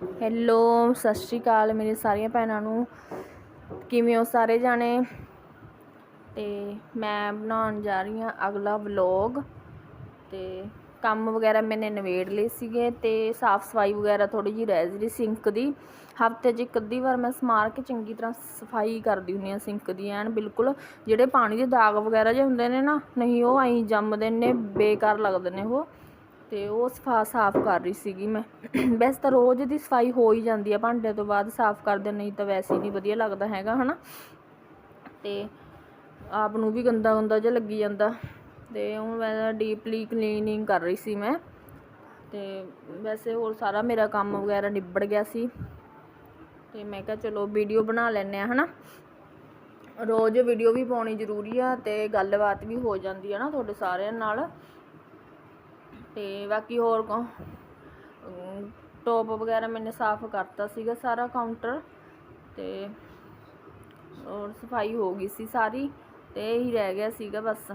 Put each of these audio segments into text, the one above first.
Hello ਸਤਿ ਸ਼੍ਰੀ ਅਕਾਲ ਮੇਰੇ ਸਾਰੀਆਂ ਭੈਣਾਂ ਨੂੰ। ਕਿਵੇਂ ਹੋ ਸਾਰੇ ਜਾਣੇ? ਤੇ ਮੈਂ ਬਣਾਉਣ ਜਾ ਰਹੀ ਹਾਂ ਅਗਲਾ ਵਲੌਗ ਤੇ ਕੰਮ ਵਗੈਰਾ ਮੈਨੇ ਨਵੇੜ ਲਏ ਸੀਗੇ ਤੇ ਸਾਫ਼ ਸਫ਼ਾਈ ਵਗੈਰਾ ਥੋੜੀ ਜਿਹੀ ਰਹਿ ਜਿਹੜੀ ਸਿੰਕ ਦੀ। ਹਫ਼ਤੇ 'ਚ ਇੱਕ ਅੱਧੀ ਵਾਰ ਮੈਂ ਸਮਾਰ ਕੇ ਚੰਗੀ ਤਰ੍ਹਾਂ ਸਫ਼ਾਈ ਕਰਦੀ ਹੁੰਦੀ ਹਾਂ ਸਿੰਕ ਦੀ, ਐਨ ਬਿਲਕੁਲ ਜਿਹੜੇ ਪਾਣੀ ਦੇ ਦਾਗ ਵਗੈਰਾ ਜੇ ਹੁੰਦੇ ਨੇ ਨਾ, ਨਹੀਂ ਉਹ ਐਂ ਜੰਮਦੇ ਨੇ, ਬੇਕਾਰ ਲੱਗਦੇ ਨੇ ਉਹ। ਤੇ ਉਹ ਸਫਾ ਸਾਫ਼ ਕਰ ਰਹੀ ਸੀਗੀ ਮੈਂ। ਵੈਸੇ ਤਾਂ ਰੋਜ਼ ਦੀ ਸਫ਼ਾਈ ਹੋ ਹੀ ਜਾਂਦੀ ਆ, ਭਾਂਡੇ ਤੋਂ ਬਾਅਦ ਸਾਫ਼ ਕਰਦੇ ਨਹੀਂ ਤਾਂ ਵੈਸੇ ਨਹੀਂ ਵਧੀਆ ਲੱਗਦਾ ਹੈਗਾ, ਹਨਾ। ਤੇ ਆਪ ਨੂੰ ਵੀ ਗੰਦਾ ਗੰਦਾ ਜਿਹਾ ਲੱਗੀ ਜਾਂਦਾ। ਤੇ ਹੁਣ ਮੈਂ ਡੀਪਲੀ ਕਲੀਨਿੰਗ ਕਰ ਰਹੀ ਸੀ ਮੈਂ। ਤੇ ਵੈਸੇ ਹੋਰ ਸਾਰਾ ਮੇਰਾ ਕੰਮ ਵਗੈਰਾ ਨਿਬੜ ਗਿਆ ਸੀ। ਤੇ ਮੈਂ ਕਿਹਾ ਚਲੋ ਵੀਡੀਓ ਬਣਾ ਲੈਨੇ ਆ ਹਨਾ। ਰੋਜ਼ ਵੀਡੀਓ ਵੀ ਪਾਉਣੀ ਜ਼ਰੂਰੀ ਆ ਤੇ ਗੱਲਬਾਤ ਵੀ ਹੋ ਜਾਂਦੀ ਆ ਨਾ ਤੁਹਾਡੇ ਸਾਰਿਆਂ ਨਾਲ। ਤੇ ਬਾਕੀ ਹੋਰ ਟੋਪ ਵਗੈਰਾ ਮੈਨੇ ਸਾਫ਼ ਕਰਤਾ ਸੀਗਾ ਸਾਰਾ ਕਾਊਂਟਰ ਤੇ ਔਰ ਸਫ਼ਾਈ ਹੋ ਗਈ ਸੀ ਸਾਰੀ ਤੇ ਇਹੀ ਰਹਿ ਗਿਆ ਸੀਗਾ ਬਸ।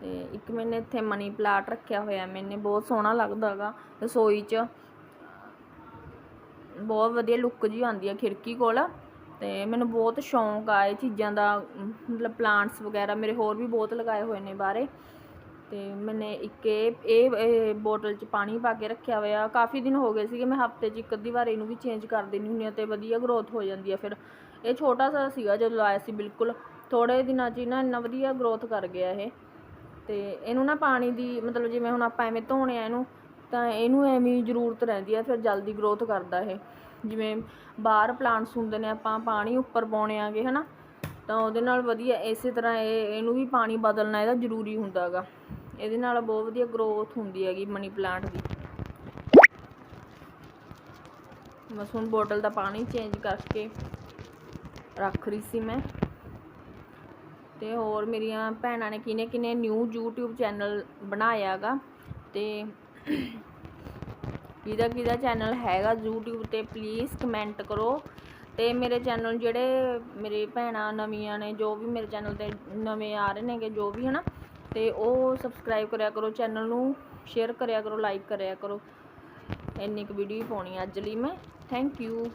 ਤੇ ਇੱਕ ਮੈਨੇ ਇੱਥੇ ਮਨੀ ਪਲਾਟ ਰੱਖਿਆ ਹੋਇਆ ਮੈਨੇ, ਬਹੁਤ ਸੋਹਣਾ ਲੱਗਦਾਗਾ ਰਸੋਈ 'ਚ। ਬਹੁਤ ਵਧੀਆ ਲੁੱਕ ਜੀ ਆਉਂਦੀ ਆ ਖਿੜਕੀ ਕੋਲ। ਤੇ ਮੈਨੂੰ ਬਹੁਤ ਸ਼ੌਂਕ ਆ ਇਹ ਚੀਜ਼ਾਂ ਦਾ, ਮਤਲਬ ਪਲਾਂਟਸ ਵਗੈਰਾ ਮੇਰੇ ਹੋਰ ਵੀ ਬਹੁਤ ਲਗਾਏ ਹੋਏ ਨੇ ਬਾਰੇ ਤੇ ਮੈਨੇ ਇੱਕ ਇਹ ਇਹ ਬੋਟਲ 'ਚ ਪਾਣੀ ਪਾ ਕੇ ਰੱਖਿਆ ਹੋਇਆ। ਕਾਫੀ ਦਿਨ ਹੋ ਗਏ ਸੀਗੇ, ਮੈਂ ਹਫ਼ਤੇ 'ਚ ਇੱਕ ਅੱਧੀ ਵਾਰ ਇਹਨੂੰ ਵੀ ਚੇਂਜ ਕਰ ਦਿੰਦੀ ਹੁੰਦੀ ਹਾਂ ਤੇ ਵਧੀਆ ਗਰੋਥ ਹੋ ਜਾਂਦੀ ਆ ਫਿਰ। ਇਹ ਛੋਟਾ ਸਾ ਸੀਗਾ ਜਦੋਂ ਲਾਇਆ ਸੀ ਬਿਲਕੁਲ। ਥੋੜੇ ਦਿਨਾਂ 'ਚ ਹੀ ਨਾ ਇੰਨਾ ਵਧੀਆ ਗਰੋਥ ਕਰ ਗਿਆ ਇਹ। ਤੇ ਇਹਨੂੰ ਨਾ ਪਾਣੀ ਦੀ, ਮਤਲਬ ਜਿਵੇਂ ਹੁਣ ਆਪਾਂ ਐਵੇਂ ਧੋਣੇ ਆ ਇਹਨੂੰ, ਤਾਂ ਇਹਨੂੰ ਐਵੇਂ ਜ਼ਰੂਰਤ ਰਹਿੰਦੀ ਆ, ਫਿਰ ਜਲਦੀ ਗਰੋਥ ਕਰਦਾ ਇਹ। ਜਿਵੇਂ ਬਾਹਰ ਪਲਾਂਟਸ ਹੁੰਦੇ ਨੇ, ਆਪਾਂ ਪਾਣੀ ਉੱਪਰ ਪਾਉਣੇ ਆਗੇ, ਹਨਾ? ਤਾਂ ਉਹਦੇ ਨਾਲ ਵਧੀਆ ਇਸੇ ਤਰ੍ਹਾਂ ਇਹ, ਇਹਨੂੰ ਵੀ ਪਾਣੀ ਬਦਲਣਾ ਇਹਦਾ ਜ਼ਰੂਰੀ ਹੁੰਦਾ ਹੈਗਾ। ਇਹਦੇ ਨਾਲ ਬਹੁਤ ਵਧੀਆ ਗਰੋਥ ਹੁੰਦੀ ਹੈਗੀ ਮਨੀ ਪਲਾਂਟ ਦੀ। ਬਸ ਹੁਣ ਬੋਟਲ ਦਾ ਪਾਣੀ ਚੇਂਜ ਕਰਕੇ ਰੱਖ ਰਹੀ ਸੀ ਮੈਂ। ਤੇ ਹੋਰ ਮੇਰੀਆਂ ਭੈਣਾਂ ਨੇ ਕਿਨੇ ਕਿਨੇ ਨਿਊ YouTube ਚੈਨਲ ਬਣਾਇਆਗਾ ਤੇ ਕਿਹਦਾ ਕਿਹਦਾ ਚੈਨਲ ਹੈਗਾ, YouTube ਤੇ ਪਲੀਜ਼ ਕਮੈਂਟ ਕਰੋ। ਤੇ ਮੇਰੇ ਚੈਨਲ ਜਿਹੜੇ ਮੇਰੇ ਭੈਣਾਂ ਨਵੀਆਂ ਨੇ, ਜੋ ਵੀ ਮੇਰੇ ਚੈਨਲ ਤੇ ਨਵੇਂ ਆ ਰਹੇ ਨੇਗੇ, ਜੋ ਵੀ, ਹਨਾ, ਤੇ ਉਹ ਸਬਸਕ੍ਰਾਈਬ ਕਰਿਆ ਕਰੋ ਚੈਨਲ ਨੂੰ ਸ਼ੇਅਰ ਕਰਿਆ ਕਰੋ ਲਾਈਕ ਕਰਿਆ ਕਰੋ। ਇੰਨੀ ਕੁ ਵੀਡੀਓ ਪਾਉਣੀ ਅੱਜ ਲਈ ਮੈਂ। Thank you